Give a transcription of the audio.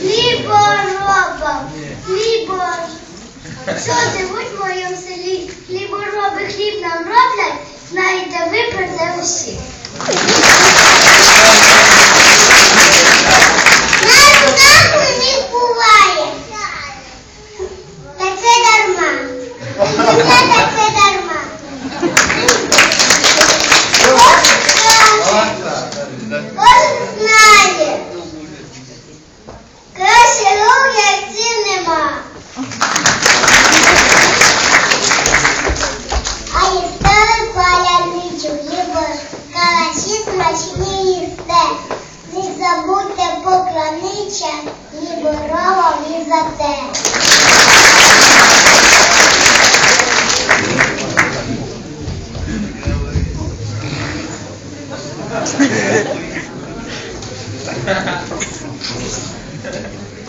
хліборобам, хлібо. Що живуть в моєму селі? Хлібороби хліб нам роблять, знаєте ви про це усі. Поклонича, ні борова, Ha ha те.